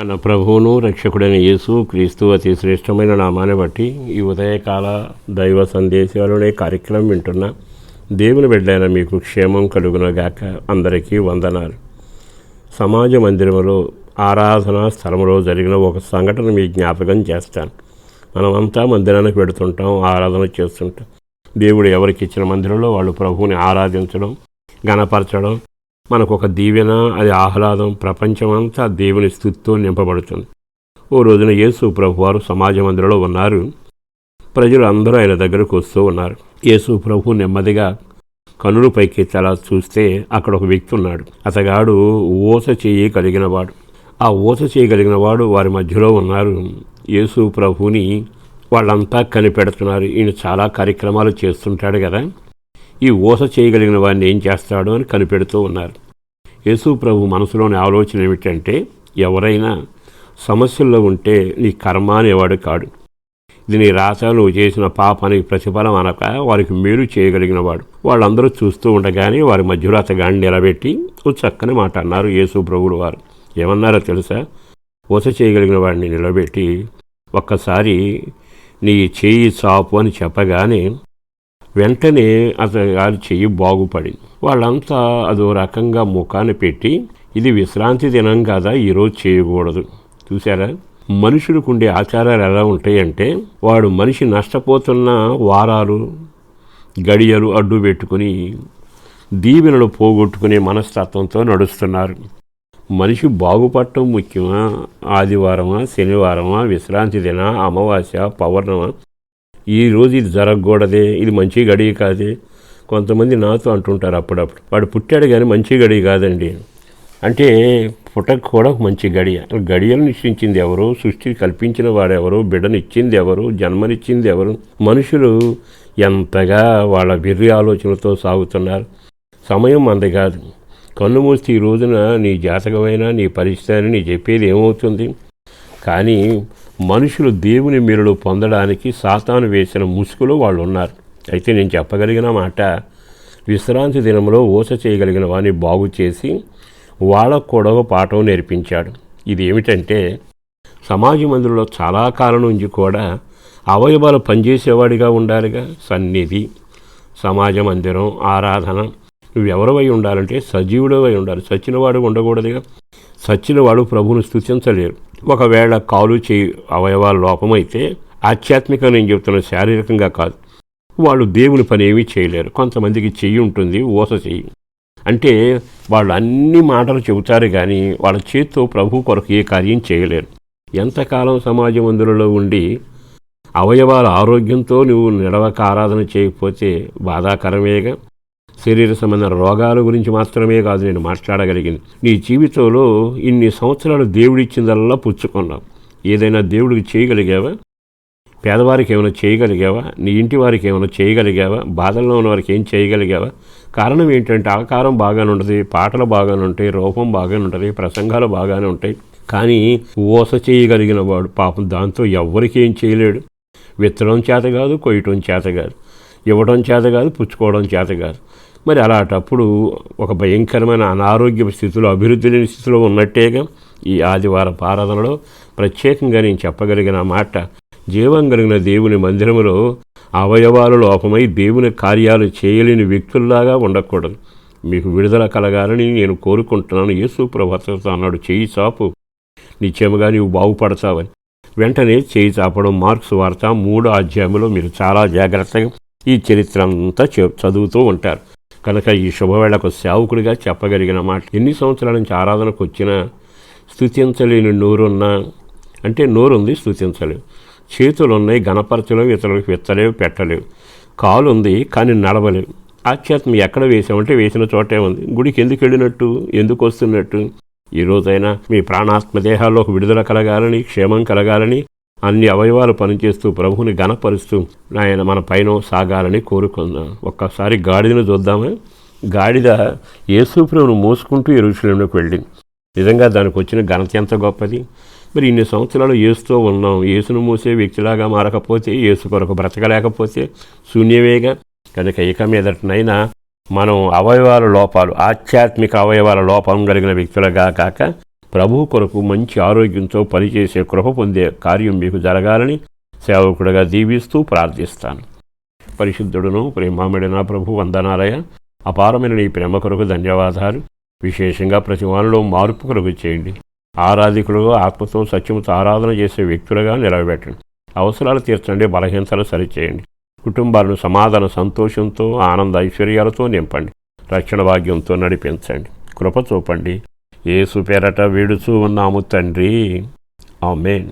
మన ప్రభువును రక్షకుడైన యేసు క్రీస్తు అతి శ్రేష్టమైన నామాన్ని బట్టి ఈ ఉదయకాల దైవ సందేశాలనే కార్యక్రమం వింటున్న దేవుని బిడ్డైన మీకు క్షేమం కలుగునగాక అందరికీ వందనాలు. సమాజ మందిరంలో ఆరాధన స్థలంలో జరిగిన ఒక సంఘటన మీ జ్ఞాపకం చేస్తాను. మనమంతా మందిరానికి పెడుతుంటాం ఆరాధన చేస్తుంటాం. దేవుడు ఎవరికి ఇచ్చిన మందిరంలో వాళ్ళు ప్రభువుని ఆరాధించడం గణపరచడం మనకు ఒక దీవెన అది ఆహ్లాదం ప్రపంచమంతా దేవుని స్థుతితో నింపబడుతుంది. ఓ రోజున యేసు ప్రభువారు సమాజ మందిరంలో ఉన్నారు. ప్రజలు అందరూ ఆయన దగ్గరకు వస్తూ ఉన్నారు. యేసు ప్రభు నెమ్మదిగా కనులు పైకి తలా చూస్తే అక్కడ ఒక వ్యక్తి ఉన్నాడు. అతగాడు ఊస చేయి కలిగినవాడు. ఆ ఊస చేయగలిగిన వాడు వారి మధ్యలో ఉన్నారు. యేసు ప్రభుని వాళ్ళంతా కనిపెడుతున్నారు. ఈయన చాలా కార్యక్రమాలు చేస్తుంటాడు కదా. ఈ ఊస చేయగలిగిన వాడిని ఏం చేస్తాడో అని కనిపెడుతూ ఉన్నారు. యేసు ప్రభు మనసులోని ఆలోచన ఏమిటంటే ఎవరైనా సమస్యల్లో ఉంటే నీ కర్మ అనేవాడు కాడు. ఇది నీ రాత నువ్వు చేసిన పాపానికి ప్రతిఫలం అనక వారికి మేలు చేయగలిగిన వాడు. వాళ్ళందరూ చూస్తూ ఉండగానే వారి మధ్యలో అతగాన్ని నిలబెట్టి ఓ చక్కని మాట అన్నారు యేసు ప్రభులు వారు. ఏమన్నారో తెలుసా? ఊస చేయగలిగిన వాడిని నిలబెట్టి ఒక్కసారి నీ చేయి చాపు అని చెప్పగానే వెంటనే అతని గారి చెయ్యి బాగుపడింది. వాళ్ళంతా అదో రకంగా ముఖాన్ని పెట్టి ఇది విశ్రాంతి దినం కదా ఈరోజు చేయకూడదు. చూసారా మనుషులకు ఉండే ఆచారాలు ఎలా ఉంటాయంటే వాడు మనిషి నష్టపోతున్న వారాలు గడియలు అడ్డు పెట్టుకుని దీవెనలు పోగొట్టుకునే మనస్తత్వంతో నడుస్తున్నారు. మనిషి బాగుపడటం ముఖ్యమా? ఆదివారమా? శనివారమా? విశ్రాంతి దిన? అమావాస్య? పౌర్ణమా? ఈ రోజు ఇది జరగకూడదే ఇది మంచి గడియ కాదే. కొంతమంది నాతో అంటుంటారు అప్పుడప్పుడు వాడు పుట్టాడు కానీ మంచి గడియ కాదండి. అంటే పుట్టక కూడా ఒక మంచి గడియ గడియలు నిశ్చయించింది ఎవరు? సృష్టి కల్పించిన వాడెవరు బిడ్డనిచ్చింది ఎవరు? జన్మనిచ్చింది ఎవరు? మనుషులు ఎంతగా వాళ్ళ వెర్రి ఆలోచనలతో సాగుతున్నారు. సమయం అంది కాదు. కన్ను మూస్తే ఈ రోజున నీ జాతకమైన నీ పరిస్థితి అని నీ చెప్పేది ఏమవుతుంది? కానీ మనుషులు దేవుని మేలులు పొందడానికి సాతాను వేసిన ముసుగులో వాళ్ళు ఉన్నారు అయితే నేను చెప్పగలిగిన మాట విశ్రాంతి దినంలో ఊస చేయగలిగిన వాడిని బాగు చేసి వాళ్ళకు కూడా ఒక పాఠం నేర్పించాడు. ఇది ఏమిటంటే సమాజ మందిరంలో చాలా కాలం నుంచి కూడా అవయవాలు పనిచేసేవాడిగా ఉండాలిగా సన్నిధి సమాజ మందిరం ఆరాధన నువ్వెవరివై ఉండాలంటే సజీవుడవై ఉండాలి. సచ్చినవాడు ఉండకూడదుగా. సచ్చినవాడు ప్రభువును స్థుతించలేరు ఒకవేళ కాలు చేయి అవయవాల లోపమైతే ఆధ్యాత్మికంగా నేను చెప్తున్న శారీరకంగా కాదు. వాళ్ళు దేవుని పని ఏమీ చేయలేరు. కొంతమందికి చెయ్యి ఉంటుంది ఊస చెయ్యి. అంటే వాళ్ళు అన్ని మాటలు చెబుతారు కానీ వాళ్ళ చేత్తో ప్రభు కొరకు ఏ కార్యం చేయలేరు. ఎంతకాలం సమాజ మందులలో ఉండి అవయవాల ఆరోగ్యంతో నువ్వు నిడవక ఆరాధన చేయకపోతే బాధాకరమేగా? శరీర సంబంధ రోగాల గురించి మాత్రమే కాదు నేను మాట్లాడగలిగింది. నీ జీవితంలో ఇన్ని సంవత్సరాలు దేవుడిచ్చిందల్లా పుచ్చుకున్నావు. ఏదైనా దేవుడికి చేయగలిగావా? పేదవారికి ఏమైనా చేయగలిగావా? నీ ఇంటి వారికి ఏమైనా చేయగలిగావా? బాధల్లో ఉన్న వారికి ఏం చేయగలిగావా? కారణం ఏంటంటే ఆకారం బాగానే ఉంటుంది పాటలు బాగానే ఉంటాయి రూపం బాగానే ఉంటుంది ప్రసంగాలు బాగానే ఉంటాయి. కానీ ఓస చేయగలిగిన వాడు పాపం దాంతో ఎవ్వరికి ఏం చేయలేడు. విత్తడం చేత కాదు కొయ్యటం చేత కాదు. ఇవ్వడం చేత కాదు పుచ్చుకోవడం చేత కాదు. మరి అలాంటప్పుడు ఒక భయంకరమైన అనారోగ్య స్థితిలో అభివృద్ధి లేని స్థితిలో ఉన్నట్టేగా ఈ ఆదివారం ఆరాధనలో ప్రత్యేకంగా నేను చెప్పగలిగిన మాట జీవం కలిగిన దేవుని మందిరములో అవయవాలు లోపమై దేవుని కార్యాలు చేయలేని వ్యక్తుల్లాగా ఉండకూడదు. మీకు విడుదల కలగాలని నేను కోరుకుంటున్నాను. యేసు ప్రభతో అన్నాడు చేయి చాపు. నిత్యముగా నీవు బాగుపడతావని. వెంటనే చేయి చాపడం మార్క్స్ వార్త మూడో అధ్యాయంలో మీరు చాలా జాగ్రత్తగా ఈ చరిత్ర అంతా చదువుతూ ఉంటారు. కనుక ఈ శుభవేళకు సేవకుడిగా చెప్పగలిగిన మాట. ఎన్ని సంవత్సరాల నుంచి ఆరాధనకు వచ్చినా స్థుతించలేని నోరున్నా అంటే నోరుంది స్థుతించలేవు చేతులు ఉన్నాయి గణపరచలేవు ఇతరులకు విత్తలేవు పెట్టలేవు. కాలు ఉంది కానీ నడవలేవు. ఆధ్యాత్మం ఎక్కడ వేసామంటే వేసిన చోటే ఉంది. గుడికి ఎందుకు వెళ్ళినట్టు? ఎందుకు వస్తున్నట్టు? ఈరోజైనా మీ ప్రాణాత్మ దేహాల్లోకి విడుదల కలగాలని క్షేమం కలగాలని అన్ని అవయవాలు పనిచేస్తూ ప్రభువుని గణపరుస్తూ ఆయన మన పైన సాగాలని కోరుకుందాం. ఒక్కసారి గాడిదను చూద్దామా. గాడిద యేసుప్రభును మోసుకుంటూ ఎరుషులంలోకి వెళ్ళింది. నిజంగా దానికి వచ్చిన ఘనత ఎంత గొప్పది? మరి ఇన్ని సంవత్సరాలు ఏసుతో ఉన్నాం. యేసును మూసే వ్యక్తిలాగా మారకపోతే ఏసు కొరకు బ్రతకలేకపోతే శూన్యమేగా? కనుక ఇక మీదటనైనా మనం అవయవాల లోపాలు ఆధ్యాత్మిక అవయవాల లోపం కలిగిన వ్యక్తులుగా కాక ప్రభు కొరకు మంచి ఆరోగ్యంతో పనిచేసే కృప పొందే కార్యం మీకు జరగాలని సేవకుడిగా దీవిస్తూ ప్రార్థిస్తాను. పరిశుద్ధుడును ప్రేమామిడిన ప్రభు వందనాలయ. అపారమైన నీ ప్రేమ కొరకు ధన్యవాదాలు. విశేషంగా ప్రతి వారిలో మార్పు కొరకు చేయండి. ఆరాధికులుగా ఆత్మతో సత్యంతో ఆరాధన చేసే వ్యక్తులుగా నిలబెట్టండి అవసరాలు తీర్చండి బలహీనతలు సరిచేయండి. కుటుంబాలను సమాధాన సంతోషంతో ఆనంద ఐశ్వర్యాలతో నింపండి. రక్షణ భాగ్యంతో నడిపించండి. కృప చూపండి. ఏసు పేరట వీడుచూ ఉన్నాము తండ్రి. ఆమెన్.